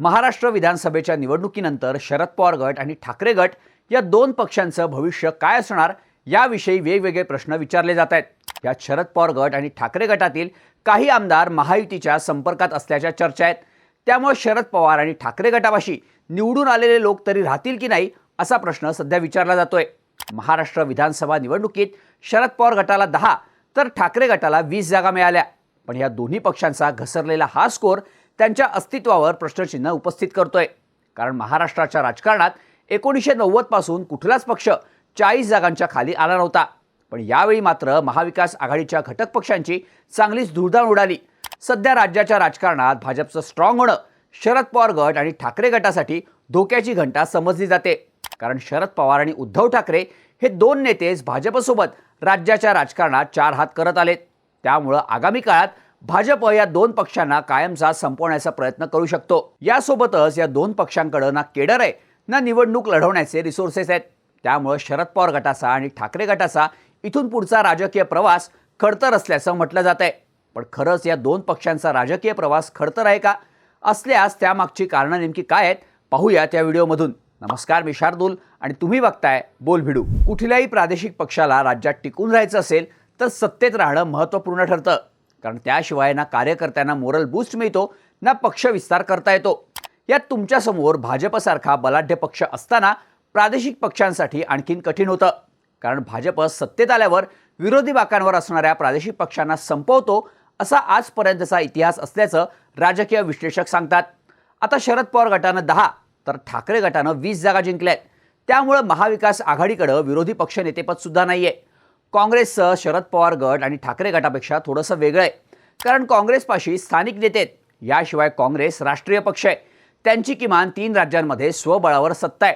महाराष्ट्र विधानसभेच्या निवडणुकीनंतर शरद पवार गट आणि ठाकरे गट या दोन पक्षांचं भविष्य काय असणार याविषयी वेगवेगळे प्रश्न विचारले जात आहेत. यात शरद पवार गट आणि ठाकरे गटातील काही आमदार महायुतीच्या संपर्कात असल्याच्या चर्चा आहेत. त्यामुळे शरद पवार आणि ठाकरे गटापाशी निवडून आलेले लोक तरी राहतील की नाही असा प्रश्न सध्या विचारला जातोय. महाराष्ट्र विधानसभा निवडणुकीत शरद पवार गटाला दहा तर ठाकरे गटाला वीस जागा मिळाल्या. पण या दोन्ही पक्षांचा घसरलेला हा स्कोर त्यांच्या अस्तित्वावर प्रश्नचिन्ह उपस्थित करतोय. कारण महाराष्ट्राच्या राजकारणात एकोणीसशे नव्वदपासून कुठलाच पक्ष चाळीस जागांच्या खाली आला नव्हता. पण यावेळी मात्र महाविकास आघाडीच्या घटक पक्षांची चांगलीच धुळधाण उडाली. सध्या राज्याच्या राजकारणात भाजपचं स्ट्रॉंग होणं शरद पवार गट आणि ठाकरे गटासाठी धोक्याची घंटा समजली जाते. कारण शरद पवार आणि उद्धव ठाकरे हे दोन नेतेच भाजपसोबत राज्याच्या राजकारणात चार हात करत आलेत. त्यामुळं आगामी काळात भाजप या दोन पक्षांना कायमचा संपवण्याचा प्रयत्न करू शकतो. यासोबतच या दोन पक्षांकडे ना केडर आहे ना निवडणूक लढवण्याचे रिसोर्सेस आहेत. त्यामुळं शरद पवार गटाचा आणि ठाकरे गटाचा इथून पुढचा राजकीय प्रवास खडतर असल्याचं म्हटलं जात आहे. पण खरंच या दोन पक्षांचा राजकीय प्रवास खडतर आहे का? असल्यास त्यामागची कारणं नेमकी काय आहेत? पाहूया त्या व्हिडिओमधून. नमस्कार मी शार्दूल आणि तुम्ही बघताय बोल भिडू. कुठल्याही प्रादेशिक पक्षाला राज्यात टिकून राहायचं असेल तर सत्तेत राहणं महत्त्वपूर्ण ठरतं. कारण त्याशिवाय ना कार्यकर्त्यांना मोरल बूस्ट मिळतो ना पक्ष विस्तार करता येतो. यात तुमच्यासमोर भाजपसारखा बलाढ्य पक्ष असताना प्रादेशिक पक्षांसाठी आणखीन कठीण होतं. कारण भाजप सत्तेत आल्यावर विरोधी बाकांवर असणाऱ्या प्रादेशिक पक्षांना संपवतो असा आजपर्यंतचा इतिहास असल्याचं राजकीय विश्लेषक सांगतात. आता शरद पवार गटानं दहा तर ठाकरे गटानं वीस जागा जिंकल्यात. त्यामुळं महाविकास आघाडीकडं विरोधी पक्षनेतेपद सुद्धा आहे काँग्रेसचं शरद पवार गट आणि ठाकरे गटापेक्षा थोडंसं वेगळं आहे. कारण काँग्रेसपाशी स्थानिक नेते आहेत. याशिवाय काँग्रेस राष्ट्रीय पक्ष आहे. त्यांची किमान तीन राज्यांमध्ये स्वबळावर सत्ता आहे.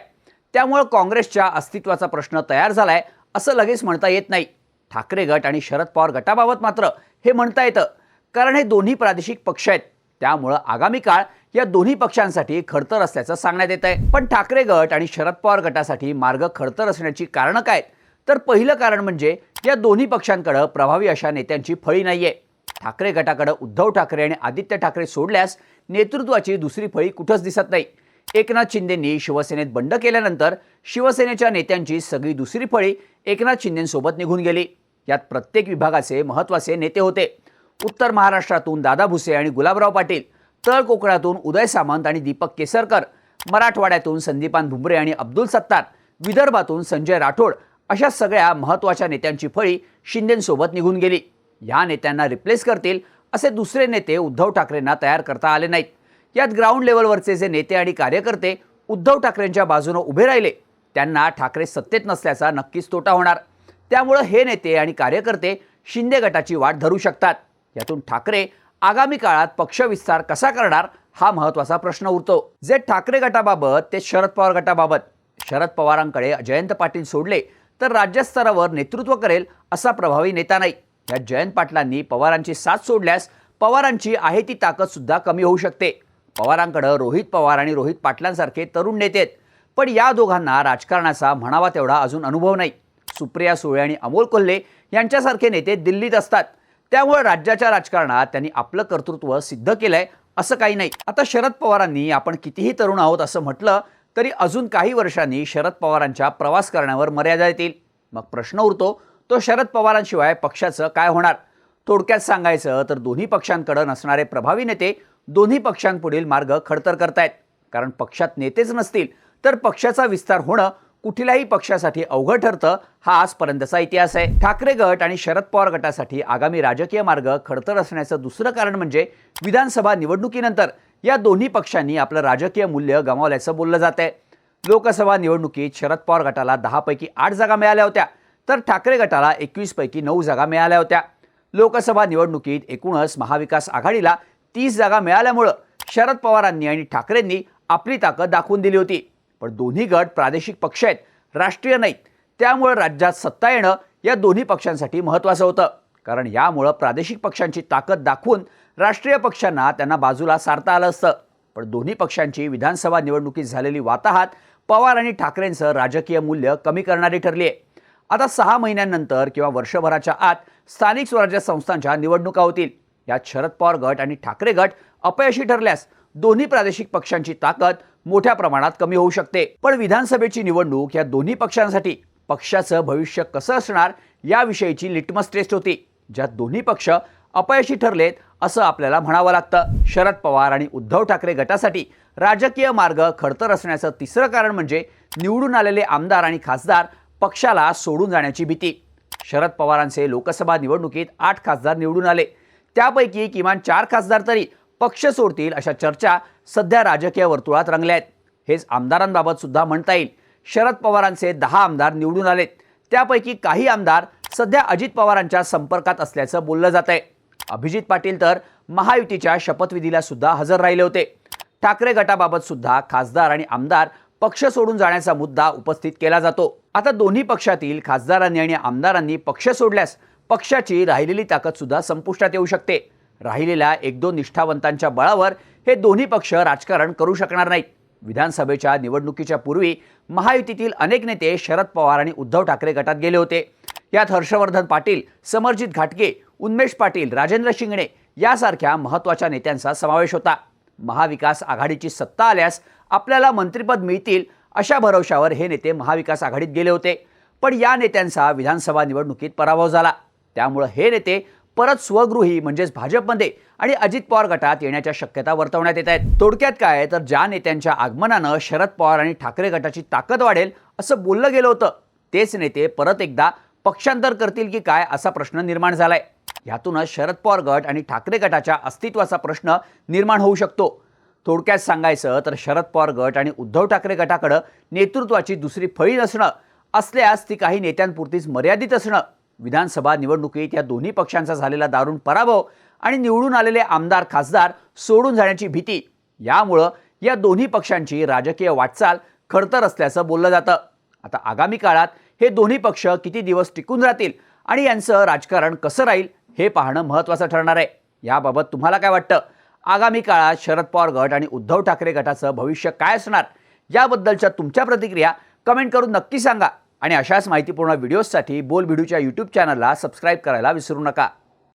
त्यामुळं काँग्रेसच्या अस्तित्वाचा प्रश्न तयार झाला आहे असं लगेच म्हणता येत नाही. ठाकरे गट आणि शरद पवार गटाबाबत मात्र हे म्हणता येतं. कारण हे दोन्ही प्रादेशिक पक्ष आहेत. त्यामुळं आगामी काळ या दोन्ही पक्षांसाठी खडतर असल्याचं सांगण्यात येत आहे पण ठाकरे गट आणि शरद पवार गटासाठी मार्ग खडतर असण्याची कारणं काय आहेत? तर पहिलं कारण म्हणजे या दोन्ही पक्षांकडं प्रभावी अशा नेत्यांची फळी नाही आहे ठाकरे गटाकडं उद्धव ठाकरे आणि आदित्य ठाकरे सोडल्यास नेतृत्वाची दुसरी फळी कुठंच दिसत नाही. एकनाथ शिंदेंनी शिवसेनेत बंड केल्यानंतर शिवसेनेच्या नेत्यांची सगळी दुसरी फळी एकनाथ शिंदेंसोबत निघून गेली. यात प्रत्येक विभागाचे महत्त्वाचे नेते होते. उत्तर महाराष्ट्रातून दादा भुसे आणि गुलाबराव पाटील तळ कोकणातून उदय सामंत आणि दीपक केसरकर मराठवाड्यातून संदीपान भुमरे आणि अब्दुल सत्तार विदर्भातून संजय राठोड अशा सगळ्या महत्त्वाच्या नेत्यांची फळी शिंदेंसोबत निघून गेली. या नेत्यांना रिप्लेस करतील असे दुसरे नेते उद्धव ठाकरेंना तयार करता आले नाहीत. यात ग्राउंड लेवलवरचे जे नेते आणि कार्यकर्ते उद्धव ठाकरेंच्या बाजूनं उभे राहिले त्यांना ठाकरे सत्तेत नसल्याचा नक्कीच तोटा होणार. त्यामुळं हे नेते आणि कार्यकर्ते शिंदे गटाची वाट धरू शकतात. यातून ठाकरे आगामी काळात पक्षविस्तार कसा करणार हा महत्त्वाचा प्रश्न उरतो. जे ठाकरे गटाबाबत ते शरद पवार गटाबाबत. शरद पवारांकडे जयंत पाटील सोडले तर राज्यस्तरावर नेतृत्व करेल असा प्रभावी नेता नाही. या जयंत पाटलांनी पवारांची साथ सोडल्यास पवारांची आहे ती ताकद सुद्धा कमी होऊ शकते. पवारांकडं रोहित पवार आणि रोहित पाटलांसारखे तरुण नेते आहेत. पण या दोघांना राजकारणाचा म्हणावा तेवढा अजून अनुभव नाही. सुप्रिया सुळे आणि अमोल कोल्हे यांच्यासारखे नेते दिल्लीत असतात. त्यामुळे राज्याच्या राजकारणात त्यांनी आपलं कर्तृत्व सिद्ध केलंय असं काही नाही. आता शरद पवारांनी आपण कितीही तरुण आहोत असं म्हटलं तरी अजून काही वर्षांनी शरद पवारांच्या प्रवास करण्यावर मर्यादा येतील. मग प्रश्न उरतो तो शरद पवारांशिवाय पक्षाचं काय होणार? थोडक्यात सांगायचं तर दोन्ही पक्षांकडे नसणारे प्रभावी नेते दोन्ही पक्षांपुढील मार्ग खडतर करतायत. कारण पक्षात नेतेच नसतील तर पक्षाचा विस्तार होणं कुठल्याही पक्षासाठी अवघड ठरतं हा आजपर्यंतचा इतिहास आहे. ठाकरे गट आणि शरद पवार गटासाठी आगामी राजकीय मार्ग खडतर असण्याचं दुसरं कारण म्हणजे विधानसभा निवडणुकीनंतर या दोन्ही पक्षांनी आपलं राजकीय मूल्य गमावल्याचं बोललं जात आहे लोकसभा निवडणुकीत शरद पवार गटाला दहापैकी आठ जागा मिळाल्या होत्या तर ठाकरे गटाला एकवीसपैकी नऊ जागा मिळाल्या होत्या. लोकसभा निवडणुकीत एकूणच महाविकास आघाडीला तीस जागा मिळाल्यामुळं शरद पवारांनी आणि ठाकरेंनी आपली ताकद दाखवून दिली होती. पण दोन्ही गट प्रादेशिक पक्ष आहेत राष्ट्रीय नाहीत. त्यामुळं राज्यात सत्ता येणं या दोन्ही पक्षांसाठी महत्त्वाचं होतं. कारण यामुळं प्रादेशिक पक्षांची ताकद दाखवून राष्ट्रीय पक्षांना त्यांना बाजूला सारता आलं असतं. पण दोन्ही पक्षांची विधानसभा निवडणुकीत झालेली वाताहात पवार आणि ठाकरेंचं राजकीय मूल्य कमी करणारी ठरली आहे आता सहा महिन्यांनंतर किंवा वर्षभराच्या आत स्थानिक स्वराज्य संस्थांच्या निवडणुका होतील. यात शरद पवार गट आणि ठाकरे गट अपयशी ठरल्यास दोन्ही प्रादेशिक पक्षांची ताकद मोठ्या प्रमाणात कमी होऊ शकते. पण विधानसभेची निवडणूक या दोन्ही पक्षांसाठी पक्षाचं भविष्य कसं असणार याविषयीची लिटमस टेस्ट होती ज्यात दोन्ही पक्ष अपयशी ठरलेत असं आपल्याला म्हणावं लागतं. शरद पवार आणि उद्धव ठाकरे गटासाठी राजकीय मार्ग खडतर असण्याचं तिसरं कारण म्हणजे निवडून आलेले आमदार आणि खासदार पक्षाला सोडून जाण्याची भीती. शरद पवारांचे लोकसभा निवडणुकीत आठ खासदार निवडून आले. त्यापैकी किमान चार खासदार तरी पक्ष सोडतील अशा चर्चा सध्या राजकीय वर्तुळात रंगल्या आहेत हेच आमदारांबाबत सुद्धा म्हणता येईल. शरद पवारांचे दहा आमदार निवडून आलेत. त्यापैकी काही आमदार सध्या अजित पवारांच्या संपर्कात असल्याचं बोललं जात आहे अभिजित पाटील तर महायुतीच्या शपथविधीला सुद्धा हजर राहिले होते. ठाकरे गटाबाबत सुद्धा खासदार आणि आमदार पक्ष सोडून जाण्याचा मुद्दा उपस्थित केला जातो. आता दोन्ही पक्षातील खासदारांनी आणि आमदारांनी पक्ष सोडल्यास पक्षाची राहिलेली ताकद सुद्धा संपुष्टात येऊ शकते. राहिलेल्या एक दोन निष्ठावंतांच्या बळावर हे दोन्ही पक्ष राजकारण करू शकणार नाहीत. विधानसभेच्या निवडणुकीच्या पूर्वी महायुतीतील अनेक नेते शरद पवार आणि उद्धव ठाकरे गटात गेले होते. यात हर्षवर्धन पाटील समरजित घाटगे उन्मेष पाटील राजेंद्र शिंगणे यासारख्या महत्त्वाच्या नेत्यांचा समावेश होता. महाविकास आघाडीची सत्ता आल्यास आपल्याला मंत्रिपद मिळतील अशा भरवशावर हे नेते महाविकास आघाडीत गेले होते. पण या नेत्यांचा विधानसभा निवडणुकीत पराभव झाला. त्यामुळं हे नेते परत स्वगृही म्हणजेच भाजपमध्ये आणि अजित पवार गटात येण्याच्या शक्यता वर्तवण्यात येत आहेत. थोडक्यात काय तर ज्या नेत्यांच्या आगमनानं शरद पवार आणि ठाकरे गटाची ताकद वाढेल असं बोललं गेलं होतं. तेच नेते परत एकदा पक्षांतर करतील की काय असा प्रश्न निर्माण झालाय. यातूनच शरद पवार गट आणि ठाकरे गटाच्या अस्तित्वाचा प्रश्न निर्माण होऊ शकतो. थोडक्यात सांगायचं तर शरद पवार गट आणि उद्धव ठाकरे गटाकडं नेतृत्वाची दुसरी फळी नसणं असल्यास ती काही नेत्यांपुरतीच मर्यादित असणं. विधानसभा निवडणुकीत या दोन्ही पक्षांचा झालेला दारुण पराभव आणि निवडून आलेले आमदार खासदार सोडून जाण्याची भीती यामुळं या दोन्ही पक्षांची राजकीय वाटचाल खडतर असल्याचं बोललं जातं. आता आगामी काळात हे दोन्ही पक्ष किती दिवस टिकून राहतील आणि यांचं राजकारण कसं राहील हे पाहणं महत्त्वाचं ठरणार आहे. याबाबत तुम्हाला काय वाटतं? आगामी काळात शरद पवार गट आणि उद्धव ठाकरे गटाचं भविष्य काय असणार? याबद्दलच्या तुमच्या प्रतिक्रिया कमेंट करून नक्की सांगा आणि अशाच माहितीपूर्ण व्हिडिओजसाठी बोल व्हिडिओच्या यूट्यूब चॅनलला सबस्क्राईब करायला विसरू नका.